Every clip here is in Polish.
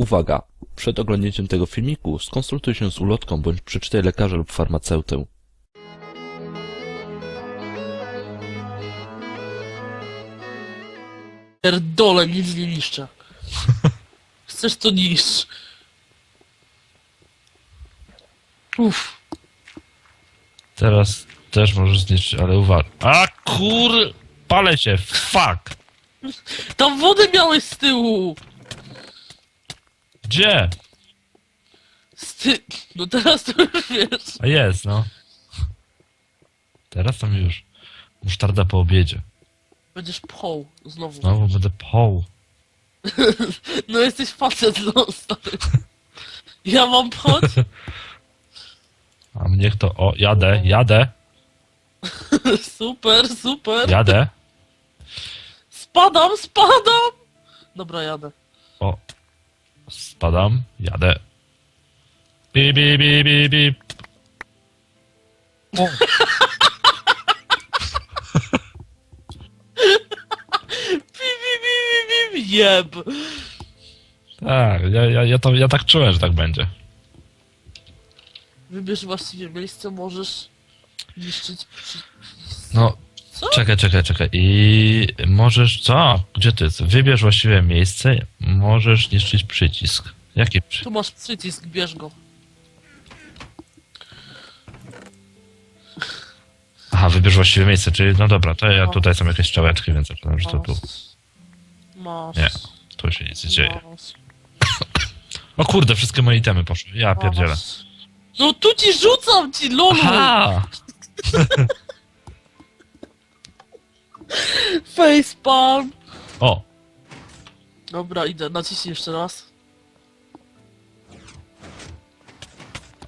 Uwaga! Przed oglądnięciem tego filmiku skonsultuj się z ulotką bądź przeczytaj lekarza lub farmaceutę. Pierdolę, nic nie niszczę. Chcesz to niszcz. Uff. Teraz też możesz zniszczyć, ale uwaga. A kur... Palę się, fuck! Tam wodę miałeś z tyłu! Gdzie? Z ty... No teraz to już wiesz. A jest, no. Teraz tam już. Musztarda po obiedzie. Będziesz pchał znowu. Znowu będę pchał. No jesteś facet, no stary. Ja mam pchać? A mnie kto... O, jadę, jadę, Super, super. jadę. Spadam, spadam! Dobra, jadę. O. Spadam, jadę. Bip, bip, bip, bip, bip. O. Jeb. Tak, ja, ja, ja, to, ja tak czułem, że tak będzie. Wybierz właściwie miejsce, możesz niszczyć przy... No, Co? czekaj, czekaj, czekaj. I możesz, co? Gdzie ty? jest? Wybierz właściwe miejsce, możesz niszczyć przycisk. Jaki przycisk? Tu masz przycisk, bierz go. Aha, wybierz właściwe miejsce, czyli no dobra, to ja No. tutaj są jakieś strzałeczki, więc zakładam, że to tu. Masz. Nie. Tu się nic nie dzieje. Masz. O kurde, wszystkie moje itemy poszły. Ja pierdzielę. Masz. No tu ci rzucam ci, lolu! Aha! Facepalm! O! Dobra, idę, naciśnij jeszcze raz.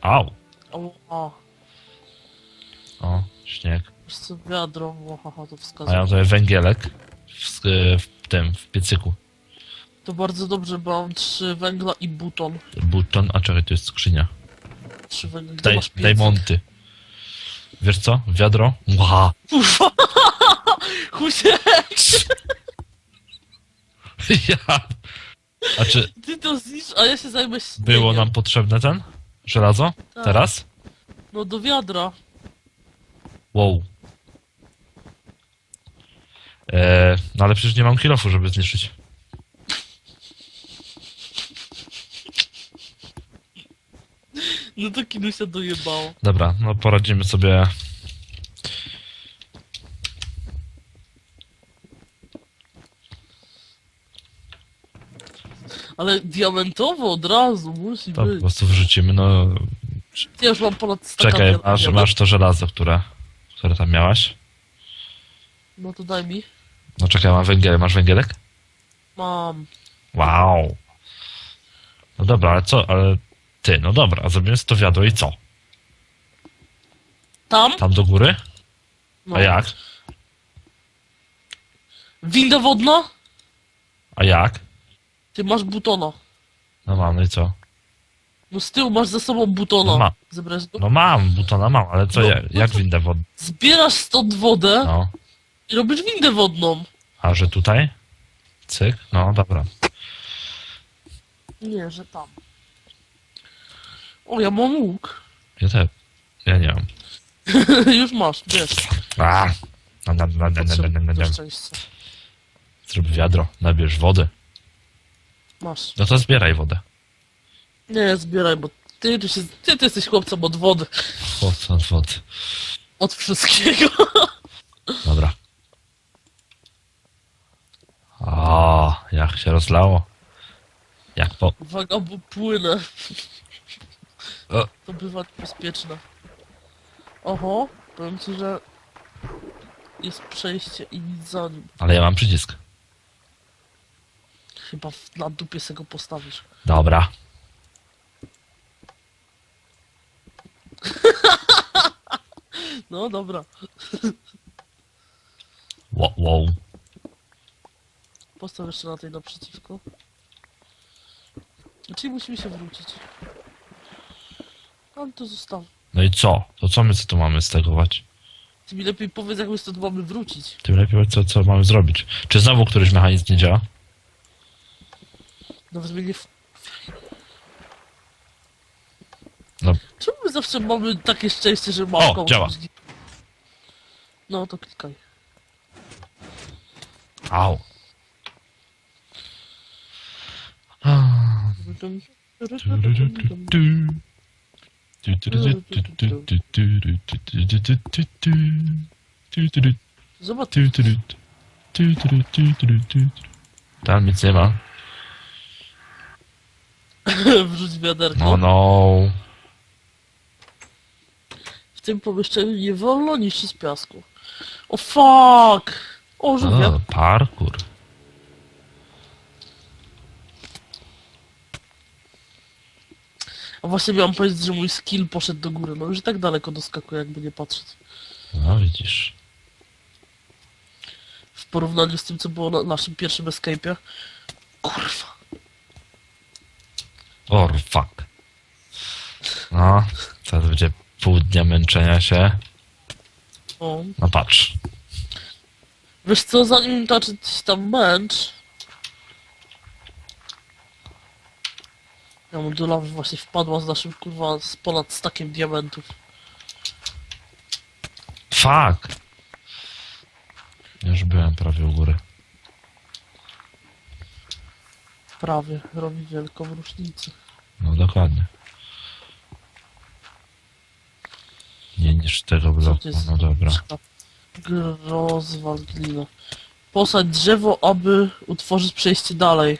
Au! O, o. O, śnieg. Wiesz co, wiadro, o, haha, to A ja wskazuje. mam tutaj węgielek w, sk- w tym, w piecyku. To bardzo dobrze, bo mam trzy węgla i buton. Buton, a czekaj, to jest skrzynia. Trzy węgla. Daj, masz piecyk? daj monty. Wiesz co? Wiadro? Ła! Kurwa! Husie, ja. A czy ty to zniszcz, a ja się zajmę śniegiem. było nam potrzebne ten? Żelazo? Tak. Teraz? No do wiadra. Wow. Eee, no ale przecież nie mam kilofu, żeby zniszczyć. No to kinusia dojebało. Dobra, no poradzimy sobie. Ale diamentowo od razu musi To po być. prostu wrzucimy, no. Ja już mam ponad stakan Czekaj, diamentów. masz, masz to żelazo, które, które tam miałaś. No to daj mi. No czekaj, mam węgiel, masz węgielek? Mam. Wow. No dobra, ale co, ale ty, no dobra, zrobimy sobie to wiadro i co? Tam? Tam do góry? No. A jak? Winda wodna? A jak? Ty masz butona. No mam, no i co? No z tyłu masz ze sobą butona. No ma- go? No mam, butona mam, ale co, No, jak, no jak to- windę wodną? Zbierasz stąd wodę No. i robisz windę wodną. A że tutaj? Cyk? No dobra. Nie, że tam. O, ja mam łuk. Ja też. Ja nie mam. Już masz, wiesz. A! Na, na, na, na, na, na, na, na. szczęścia. Zrób wiadro, nabierz wody. Masz. No to zbieraj wodę. Nie, zbieraj, bo ty, tu się, ty, ty jesteś chłopcem od wody. Co od wody. Od wszystkiego. Dobra. O, jak się rozlało. Jak po... Uwaga, bo płynę. O. To bywa bezpieczne. Oho, powiem ci, że jest przejście i nic za nim. Ale ja mam przycisk. Chyba w, na dupie se go postawisz. Dobra. No dobra, Wow, wow. postaw jeszcze na tej naprzeciwko. Czyli musimy się wrócić. Ale to zostaw. No i co? To co my co tu mamy stegować? Ty mi lepiej powiedz, jak my stąd mamy wrócić. Tym lepiej powiedz, co, co mamy zrobić. Czy znowu któryś mechanizm nie działa? Nawet mnie nie w- No. Czemu my zawsze mamy takie szczęście, że O, działa. No to klikaj. Au. Ah. Zobacz, Tam nic nie ma. wrzuć wiaderko. No no. W tym pomieszczeniu nie wolno niszczyć piasku. O fuck! O, żółwia. O, parkour. A właśnie miałam powiedzieć, że mój skill poszedł do góry. No już i tak daleko doskakuje, jakby nie patrzeć. No widzisz. W porównaniu z tym, co było na naszym pierwszym escape'ie. Kurwa. Or fuck. No, teraz będzie pół dnia męczenia się. O. No patrz. Wiesz co, zanim toczyć tam męcz... Ja mu właśnie wpadła z naszym kurwa z ponad stakiem diamentów. Fuck. Już byłem prawie u góry. Prawie robi wielką różnicę. No dokładnie. Nie niż tego Co bloku. to jest? No dobra. Rozwal glina. Posadź drzewo, aby utworzyć przejście dalej.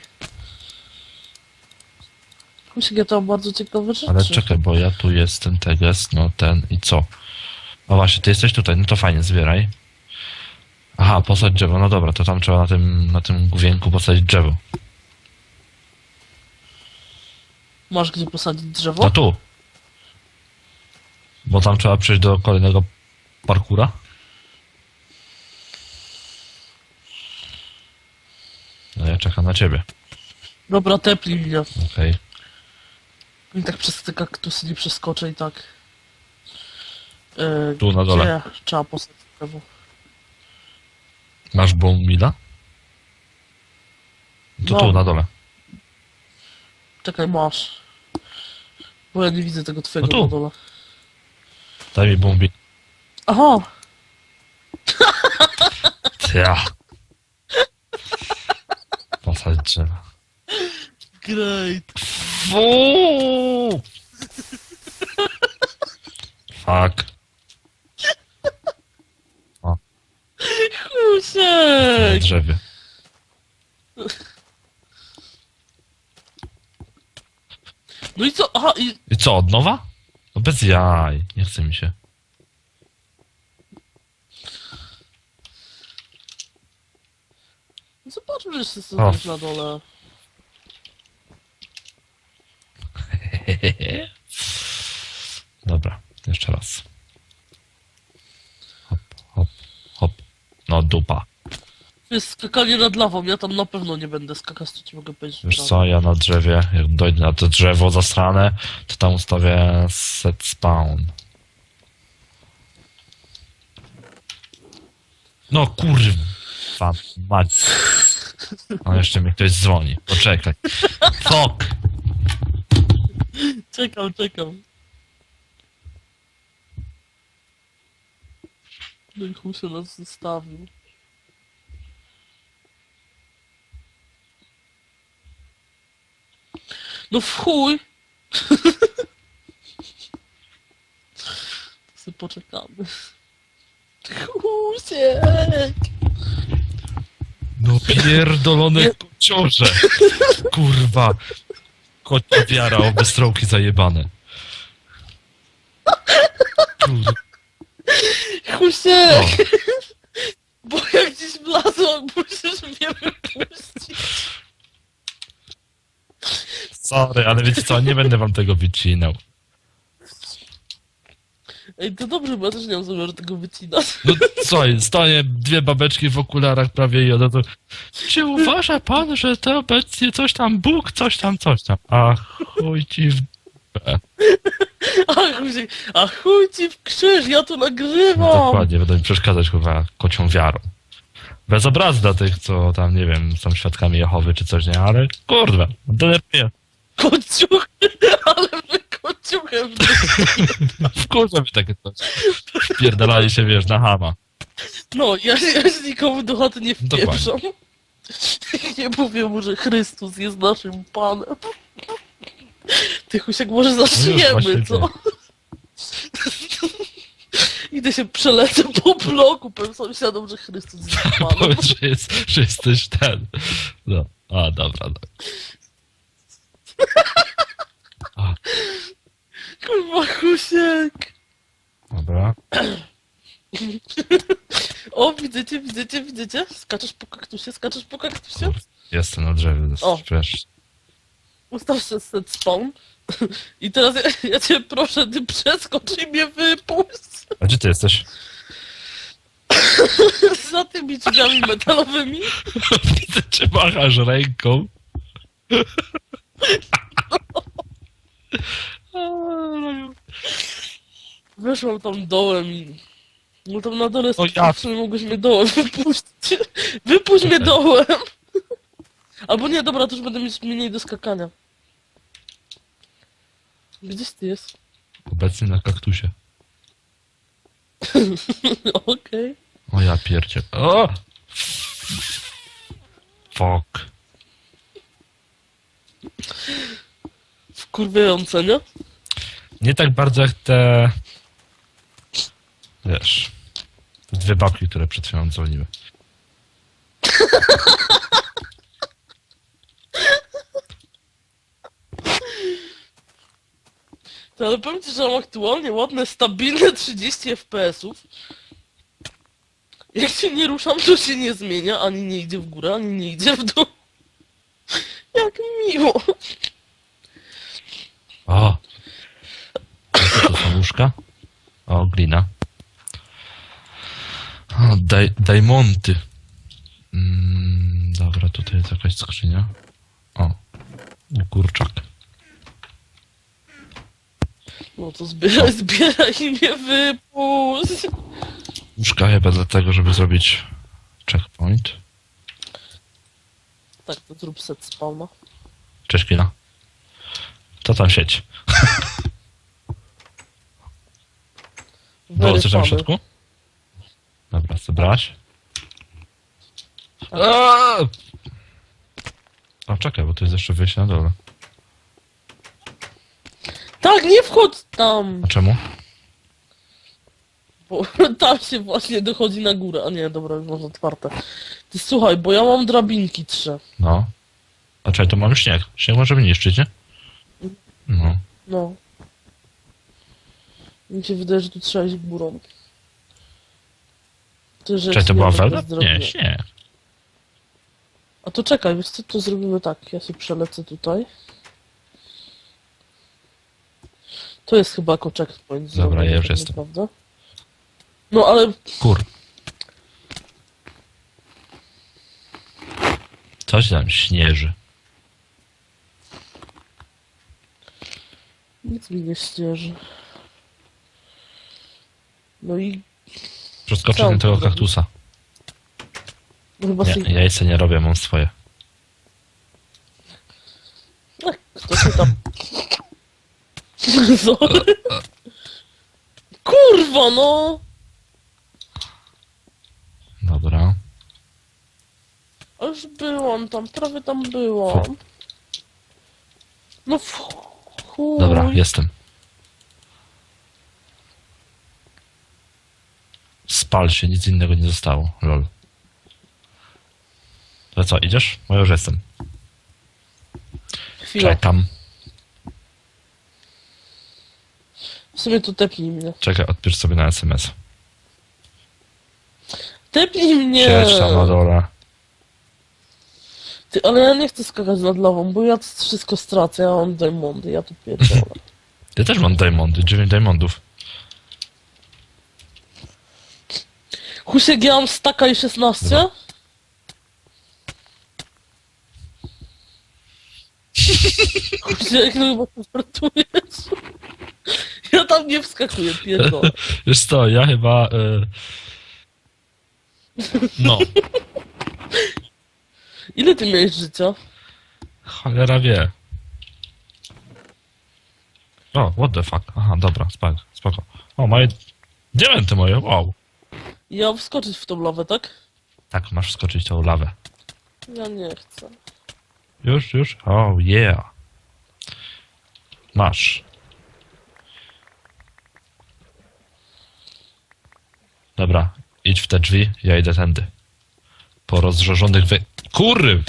Że to bardzo ciekawe rzeczy. Ale czekaj, bo ja tu jestem teges, no ten i co? O właśnie, ty jesteś tutaj, no to fajnie, zbieraj. Aha, posadź drzewo, no dobra, to tam trzeba na tym, na tym główienku posadzić drzewo. Masz gdzie posadzić drzewo? No tu. Bo tam trzeba przejść do kolejnego parkura. No ja czekam na ciebie. Dobra, tepli mnie. Okej. I tak przez te kaktusy nie przeskoczę i tak. E, Tu na dole. Gdzie trzeba posadzić drzewo? Masz bombila? To tu Mam. na dole. Czekaj, masz. Bo ja nie widzę tego twojego No tu. na dole. Daj mi bombi. Aha! Ja. Posadź drzewo. Great! Fuck. Na Kusiek! drzewie. No i co? Aha, i I co, od nowa? No bez jaj. Nie chce mi się. zobaczmy, że jest O. na dole. Dobra, jeszcze raz. Hop, hop, hop. No dupa. Jest skakanie nad lawą, ja tam na pewno nie będę skakać, to ci mogę powiedzieć. Wiesz co, ja na drzewie, jak dojdę na to drzewo zasrane, to tam ustawię set spawn. No kurwa, mać. No jeszcze mi ktoś dzwoni, poczekaj. Fuck! Czekam, czekam. No i chuj się nas zostawił. No w chuj! To sobie poczekamy. Chusiek! No pierdolone kociorze! Kurwa! Kocia wiara, obe strołki zajebane. Kurwa. Chusiek! No. Bo jak gdzieś wlazłam, musisz mnie wypuścić. Sorry, ale wiecie co, nie będę wam tego wycinał. Ej, to dobrze, bo ja też nie mam zamiaru tego wycinać. No co, jest, stoję dwie babeczki w okularach prawie i one to... Czy uważa pan, że to obecnie coś tam Bóg, coś tam, coś tam? A chuj ci w... A chuj, a chuj ci w krzyż, ja tu nagrywam! No, dokładnie, będą mi przeszkadzać chyba kocią wiarą. Bez obrazu dla tych, co tam, nie wiem, są świadkami Jehowy czy coś, nie? Ale kurwa, denerwuje. Kociuchy, ale my kociuchem. Wkurza mi takie coś. Wpierdalali się, wiesz, na hama. No, ja, ja się nikomu do chaty nie Dokładnie. wpieprzam. Nie mówię mu, że Chrystus jest naszym Panem. Ty Husiek, może właśnie zaczniemy, co? Idę się przelecę po bloku, powiem sąsiadom, że Chrystus jest Panem. Powiedz, że, jest, że jesteś ten. No. A, dobra, dobra. A, Kurwa, Husiek. dobra. O, widzicie, widzicie, widzicie? Skaczesz po kaktusie, skaczesz po kaktusie? Kur- Jestem na drzewie, O. wiesz. Ustaw się set spawn. I teraz ja, ja cię proszę, ty przeskocz i mnie wypuść. A gdzie ty jesteś? Za tymi drzwiami metalowymi. Widzę, czy machasz ręką. Weszłam tam dołem i... No tam na dole O ja- mogłeś mnie dołem wypuścić. Wypuść mnie dołem. Albo nie, dobra, to już będę mieć mniej do skakania. Gdzieś ty jest? Obecnie na kaktusie. Okej. O ja pierdzie. O! Fuck. Wkurwiające, nie? Nie tak bardzo jak te... Wiesz... Te dwie babki, które przed chwilą dzwoniły. To ale powiem ci, że mam aktualnie ładne, stabilne 30 FPS-ów. Jak się nie ruszam, to się nie zmienia, ani nie idzie w górę, ani nie idzie w dół. Jak miło. O! To są łóżka? O, glina. O, daj, dajmonty. Mm, dobra, tutaj jest jakaś skrzynia. O, kurczak. No to zbieraj, zbieraj i mnie wypuść. Łóżka chyba dlatego, żeby zrobić checkpoint. Tak, to zrób set spawna. Cześć, Klina. Co tam sieć? Było coś tam w środku? Dobra, zebrałaś? Eee! O, czekaj, bo to jest jeszcze wyjście na dole. Tak, nie wchodź tam! A czemu? Bo tam się właśnie dochodzi na górę. A nie, dobra, już może otwarte. Ty słuchaj, bo ja mam drabinki trzy. No. A czekaj, to mamy śnieg. Śnieg możemy niszczyć, nie? No. No. Mi się wydaje, że tu trzeba iść górą. Że Czekaj, to była welda? Nie, śnieg. A to czekaj, wiesz co, to zrobimy tak. Ja się przelecę tutaj. To jest chyba jako checkpoint. Dobra, zrobiony, ja już tak jestem. No ale Kur. Coś tam śnieży. Nic mi nie ścieży. No i Przeskoczyć Co na tego kaktusa. no chyba Nie, sobie... jajce nie robię, mam swoje. Kto się tam... Sorry. Kurwa, no! Dobra. A już byłam tam, prawie tam byłam. No w chuj. Dobra, jestem. Spal się, nic innego nie zostało. Lol. To co, idziesz? Bo ja już jestem. Chwila. Czekam. W sumie to tepnij mnie. Czekaj, odpisz sobie na SMS. Tepnij mnie! Siedź dole. Ty, ale ja nie chcę skakać nad lawą, bo ja to wszystko stracę, ja mam diamondy, ja tu pierdolę. Ja też mam diamondy, 9 diamondów. Husiek, ja mam staka i 16? Dobra. Husiek, no chyba żartujesz. Ja tam nie wskakuję, pierdolę. Wiesz co, ja chyba... y, No, Ile ty miałeś życia? cholera wie. O, what the fuck. Aha, dobra, spoko, spoko. O, moje diamenty moje, wow. Ja mam wskoczyć w tą lawę, tak? Tak, masz wskoczyć tą lawę. Ja nie chcę. Już, już? Oh, yeah. Masz. Dobra, idź w te drzwi, ja idę tędy. Po rozżarzonych wy... Kurry!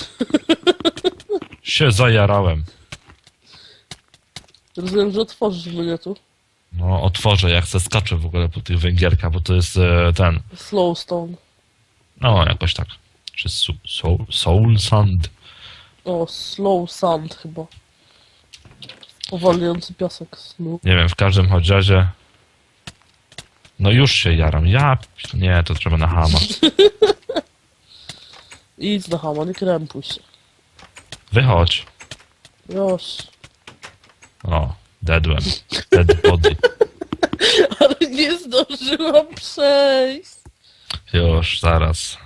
się zajarałem. Rozumiem, że otworzysz mnie tu. No, otworzę, jak chcę skaczę w ogóle po tych węgierkach, bo to jest e, ten... Slowstone. No, jakoś tak. Czy su, soul, soul Sand. O, slow sand chyba. Powalniający piasek. Slow. Nie wiem, w każdym choć razie... No już się jaram. Ja... Nie, to trzeba na hama. Idź na hama, nie krępuj się. Wychodź. Już. O, deadłem. Dead body. Ale nie zdążyłam przejść. Już, zaraz.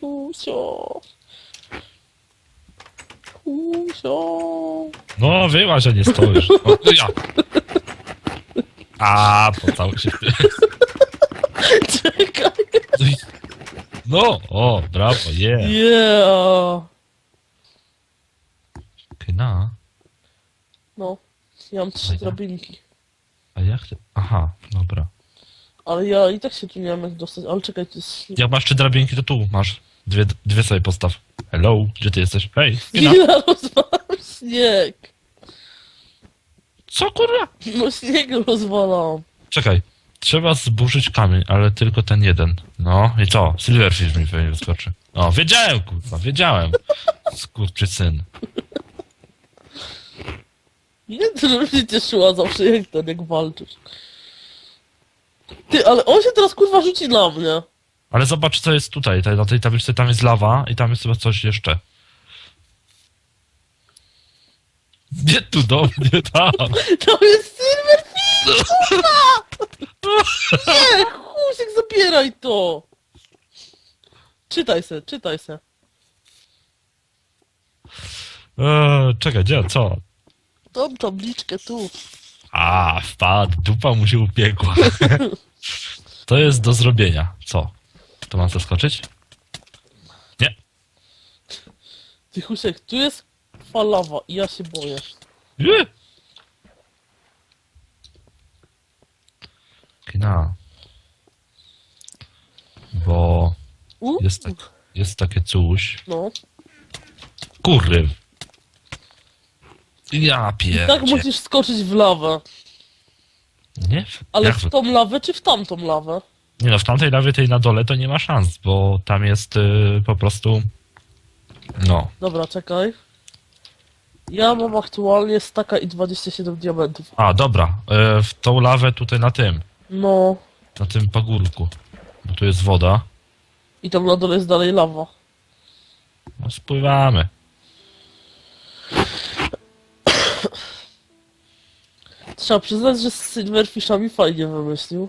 Kusio. Kusio. No, wyłaź, że nie stoisz. O, ja. A, pocałuj się. Czekaj. No, o, brawo, yeah. Yeah. Kna. No. Ja mam trzy Dobra. drabinki. A jak ty? Aha, dobra. Ale ja i tak się tu nie mam jak dostać. Ale czekaj, to jest... Jak masz trzy drabinki, to tu masz. Dwie, dwie sobie postaw. Hello, gdzie ty jesteś? Hej, Kna. Chwila, rozwalam śnieg. Co kurwa? No śnieg rozwalam. Czekaj. Trzeba zburzyć kamień, ale tylko ten jeden. No i co? Silverfish mi pewnie wyskoczy. O, wiedziałem, kurwa, wiedziałem. Skurczy syn. Nie, to żeby się cieszyła zawsze jak ten, jak walczysz. Ty, ale on się teraz kurwa rzuci na mnie. Ale zobacz, co jest tutaj. Na tej tabliczce tam jest lawa i tam jest chyba coś jeszcze. Nie tu do mnie, tam. To jest kurwa! Nie, Husiek, zabieraj to! Czytaj se, czytaj se. Eee, czekaj, gdzie, co? Tą tabliczkę tu. A, wpadł, dupa mu się upiekła. to jest do zrobienia. Co? To mam zaskoczyć? Nie. Ty Husiek, tu jest falawa i ja się boję. Nie. Kina. Bo U? jest, tak, jest takie coś. No. Kurry. Ja pierdzie. Tak musisz skoczyć w lawę. Nie? Ale Jak w tą lawę czy w tamtą lawę? Nie no, w tamtej lawie tej na dole to nie ma szans, bo tam jest y, po prostu... No. Dobra, czekaj. Ja mam aktualnie staka i 27 diamentów. A, dobra. Y, w tą lawę tutaj na tym. No. Na tym pagórku. Bo tu jest woda. I tam na dole jest dalej lawa. No spływamy. Trzeba przyznać, że z Silverfishami fajnie wymyślił.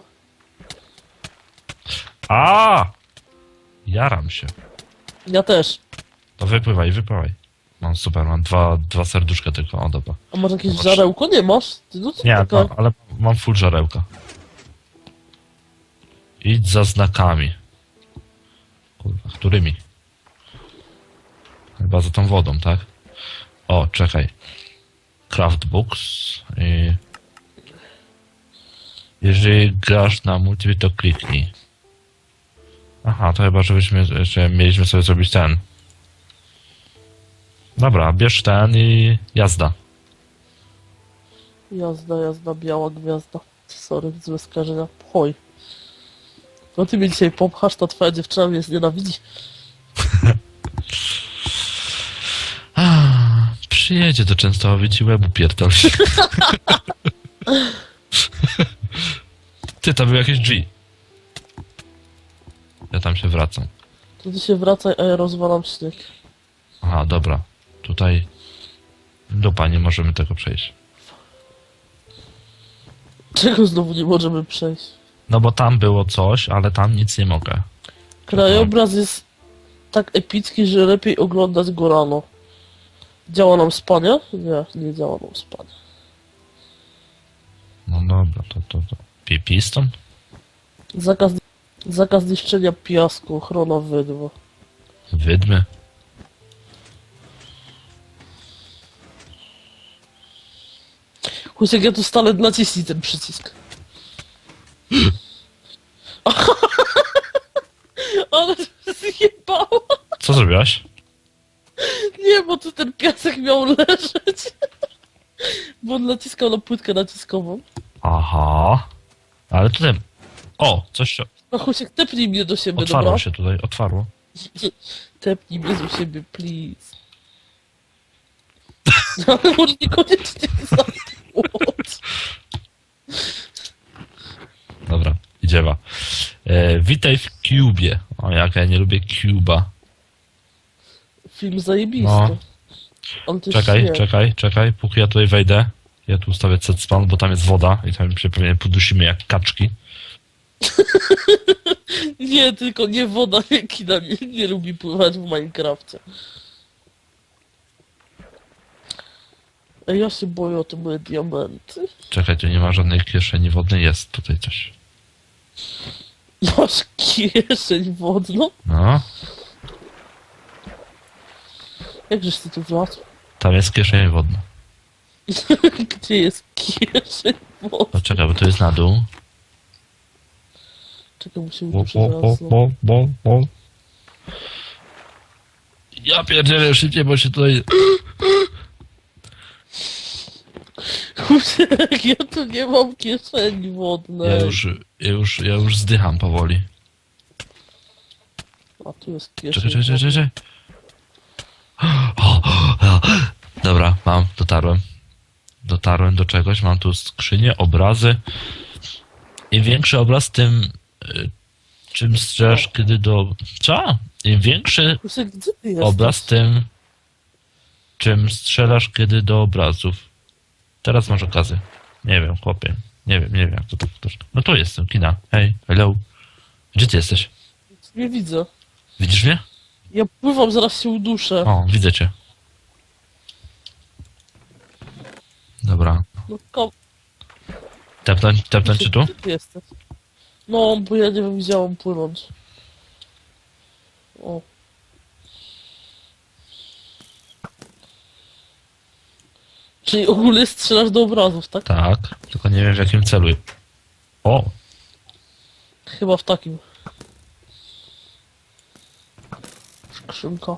A! Jaram się. Ja też. To wypływaj, wypływaj. Mam super, mam dwa, dwa serduszka tylko, o dobra. A masz jakieś Zobacz. żarełko? Nie masz? Ty, no co Nie, taka... ale mam full żarełka. Idź za znakami. Kurwa, którymi? Chyba za tą wodą, tak? O, czekaj. Craft Books i... Jeżeli grasz na multi, to kliknij. Aha, to chyba, żebyśmy jeszcze mieliśmy sobie zrobić ten. Dobra, bierz ten i jazda. Jazda, jazda, biała gwiazda. Sorry, złe skażenia. Hoj. No ty mnie dzisiaj popchasz, to twoja dziewczyna mnie znienawidzi. Ah, Przyjedzie do Częstochowy ci łebu pierdoli. Ty, to były jakieś drzwi. Ja tam się wracam. To ty się wracaj, a ja rozwalam śnieg. Aha, dobra. Tutaj... Dupa, nie możemy tego przejść. Czego znowu nie możemy przejść? No bo tam było coś, ale tam nic nie mogę. Krajobraz jest tak epicki, że lepiej oglądać go rano. Działa nam spanie? Nie, nie działa nam spanie. No dobra, to, to, to. Pi- Piston? Zakaz, zakaz niszczenia piasku, ochrona wydwa. Wydmy? Husiek, ja tu stale naciśnij ten przycisk. Ale to zjebało. Co zrobiłaś? Nie, bo tu ten piasek miał leżeć. Bo on naciskał na płytkę naciskową. Aha. Ale tutaj... O, coś się... No Husiek, tepnij mnie do siebie, Otwarło dobra? się tutaj, otwarło. Tepnij mnie do siebie, please. Ale może niekoniecznie. Dobra, E, witaj w Cubie. O, jak ja nie lubię Cuba. Film zajebisty. No. On też Czekaj, czekaj, czekaj, póki ja tutaj wejdę. Ja tu ustawię set bo tam jest woda i tam się pewnie podusimy jak kaczki. Nie, tylko nie woda, nie kina, nie, nie lubi pływać w Minecrafcie. Ej, ja się boję o te moje diamenty. Czekaj, tu nie ma żadnej kieszeni wodnej, jest tutaj coś. Masz kieszeń wodną? No, Jakżeś ty tu wlazł? tam jest kieszeń wodna. Gdzie jest kieszeń wodna? No czekaj, bo to jest na dół. Czekaj, muszę Bo, bo, bo, raz bo, bo, bo. Ja pierdzielę szybciej, bo się tutaj... Husiek, ja tu nie mam kieszeni wodnej. Ja już, ja już, ja już zdycham powoli. A tu jest kieszeń Czekaj, czekaj, czekaj, czekaj. O, o, o. Dobra, mam, dotarłem. Dotarłem do czegoś, mam tu skrzynię, obrazy. Im większy obraz, tym y, czym strzelasz, kiedy do... Co? Im większy Husiek, gdzie ty jesteś? obraz, tym czym strzelasz, kiedy do obrazów. Teraz masz okazję. Nie wiem, chłopie. Nie wiem, nie wiem, jak to tak. No tu jestem, kina. Hej, hello. Gdzie ty jesteś? Nie widzę. Widzisz mnie? Ja pływam, zaraz się uduszę. O, widzę cię. Dobra. No, kom... Tepnąć, tepnąć cię tu? Gdzie ty jesteś? No, bo ja nie widziałam płynąć. O. Czyli ogólnie strzelasz do obrazów, tak? Tak, tylko nie wiem w jakim celu. O, Chyba w takim. Skrzynka.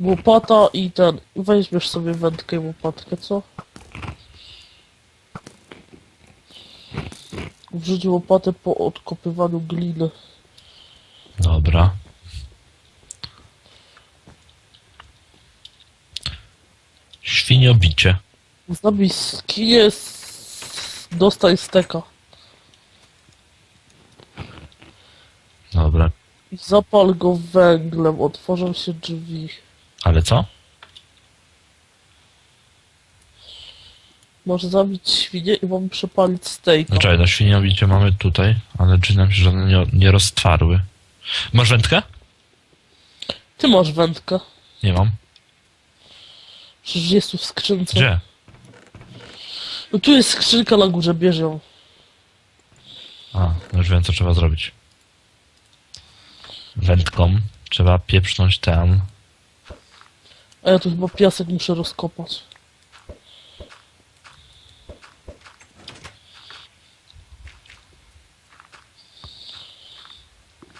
Łopata i ten. Weźmiesz sobie wędkę i łopatkę, co? Wrzuć łopatę po odkopywaniu gliny. dobra. Świniobicie. Zabij skinie, s- dostań steka. Dobra. I zapal go węglem, otworzą się drzwi. Ale co? Może zabić świnię i mam przepalić stejka. No czekaj, no świniobicie mamy tutaj, ale drzwi nam się żadne nie, nie roztwarły. Masz wędkę? Ty masz wędkę. Nie mam. Przecież jest tu w skrzynce. Gdzie? No tu jest skrzynka na górze, bierz ją. A, no już wiem co trzeba zrobić. Wędką trzeba pieprznąć ten. A ja tu chyba piasek muszę rozkopać.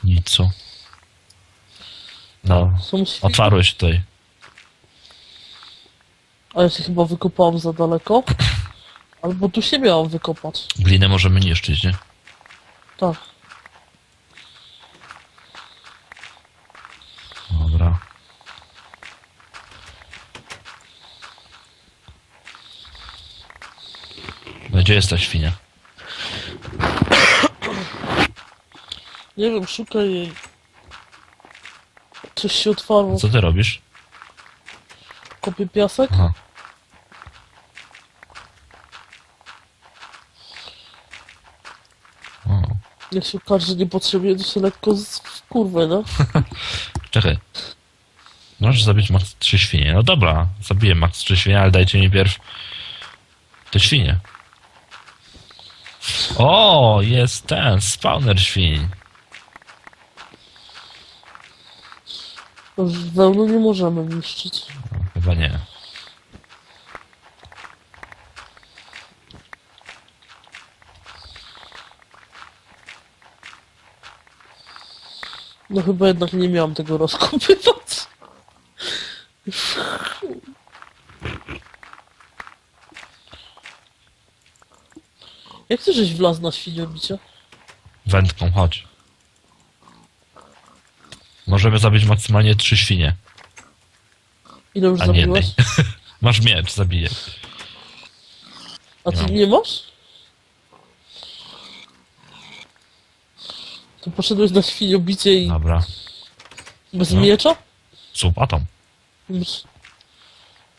Nico. No, Są świnie. otwarłeś tutaj. A ja się chyba wykopałam za daleko. Albo tu miałam wykopać. Glinę możemy niszczyć, nie? Tak. Dobra. No gdzie jest ta świnia? Nie wiem, szukaj jej. Coś się otwarło. Co ty robisz? Kopię piasek? Aha. O, Jak się okaże, że nie potrzebuje, to się lekko z kurwę, no. czekaj. Możesz zabić max 3 świnie. No dobra, zabiję max 3 świnie, ale dajcie mi pierw te świnie. O, jest ten, spawner świń. Wełny nie możemy niszczyć. No, chyba nie. No chyba jednak nie miałam tego rozkopywać. Jak ty żeś wlazł na świniobicie? Wędką, chodź. Możemy zabić maksymalnie 3 świnie, Ile już a nie jednej. zabiłeś? Masz miecz, zabiję. A ty nie masz? To poszedłeś na świniobicie i Dobra. bez no. miecza? Z łopatą. Może-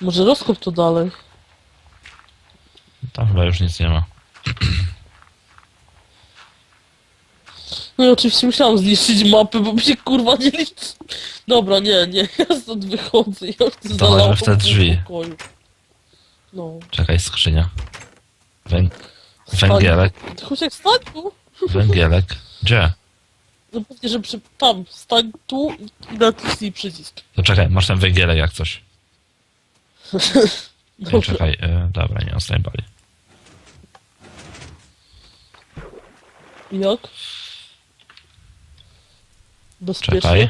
Może rozkop to dalej. Tam chyba już nic nie ma. No i oczywiście musiałam zniszczyć mapę, bo mi się kurwa nie liczy. Dobra, nie, nie, ja stąd wychodzę, ja chcę To chodźmy w te drzwi. pokoju. No. Czekaj, skrzynia. Węg... Węgielek. Ty Chodź jak stań. Węgielek. Gdzie? No pewnie, że przy... tam, stań tu i naciśnij przycisk. To czekaj, masz ten węgielek jak coś. Nie, Dobrze. czekaj, e, dobra, nie ostań bali. Jak? Bezpiecznie? Czekaj.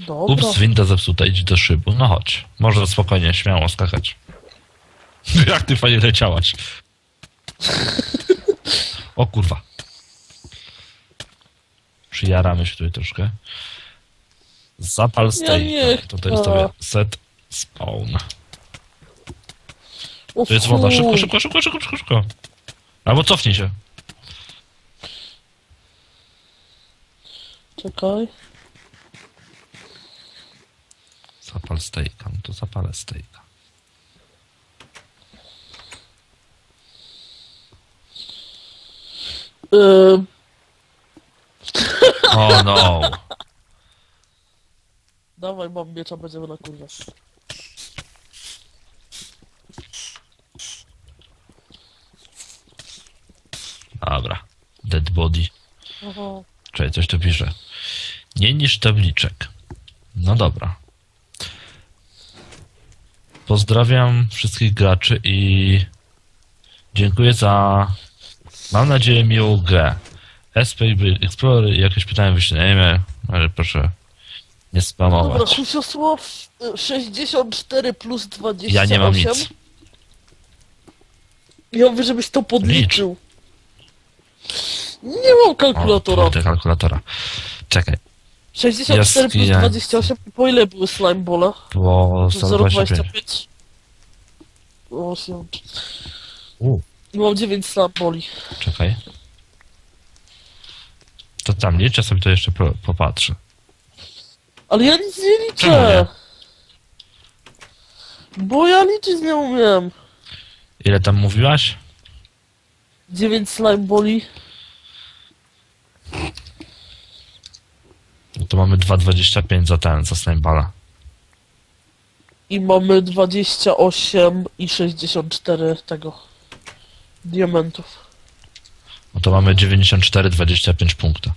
Dobra. Ups, winda zepsuta, idź do szybu. No chodź. Może spokojnie, śmiało skakać. jak ty fajnie leciałaś. o kurwa. Przyjaramy się tutaj troszkę. Zapal stejka. nie Tutaj chcę. sobie set spawn. O To jest woda. Szybko, szybko, szybko, szybko, szybko, szybko. Albo cofnij się. Czekaj. Zapal stejka. No to zapalę stejka. Yy, O no. dawaj, mam miecza, będziemy na kurwa. Dobra. Dead body. Aha. Czekaj, coś tu pisze. Nie niż tabliczek. No dobra. Pozdrawiam wszystkich graczy i dziękuję za, mam nadzieję, miłą grę. SP Explorer, jakieś pytania wyślemy, ale proszę nie Dobra, spamować. Husiosław, y, 64 plus 28. Ja nie mam nic. Ja mówię, żebyś to podliczył. Nie mam O, kalkulatora. kurde, kalkulatora. Czekaj, 64 plus Jaskinia. 28. Po ile były slime bole? bo 125. 0,25. 8. U, mam 9 slime boli. czekaj. To tam liczę sobie to jeszcze po, popatrzę. Ale ja nic nie Czemu nie? liczę. Bo ja liczyć nie umiem. Ile tam mówiłaś? 9 slime boli. No to mamy 2,25 za ten, za Snowballa. I mamy 28 i 64 tego. Diamentów. No to mamy 94,25 punkta.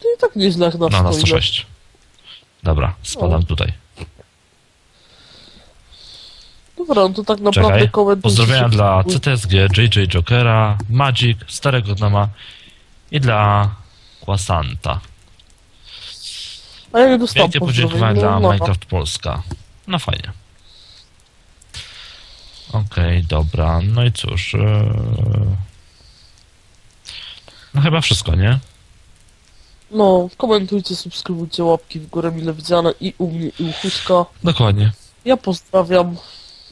To i tak nieźle jak na No, na swoim. 106. Dobra, spadam O. tutaj. Dobra, no to tak naprawdę Czekaj. komentarz. Pozdrowienia dla CTSG, JJ Jokera, Magic, Starego Gnoma i dla Quasanta. A ja nie dostałem Wielkie pozdrowień. podziękowania dla no, no. Minecraft Polska. No fajnie. Okej, dobra. No i cóż. Ee... No chyba wszystko, nie? No, komentujcie, subskrybujcie, łapki w górę mile widziane i u mnie i u Huśka. Dokładnie. Ja pozdrawiam.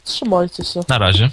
Trzymajcie się. Na razie.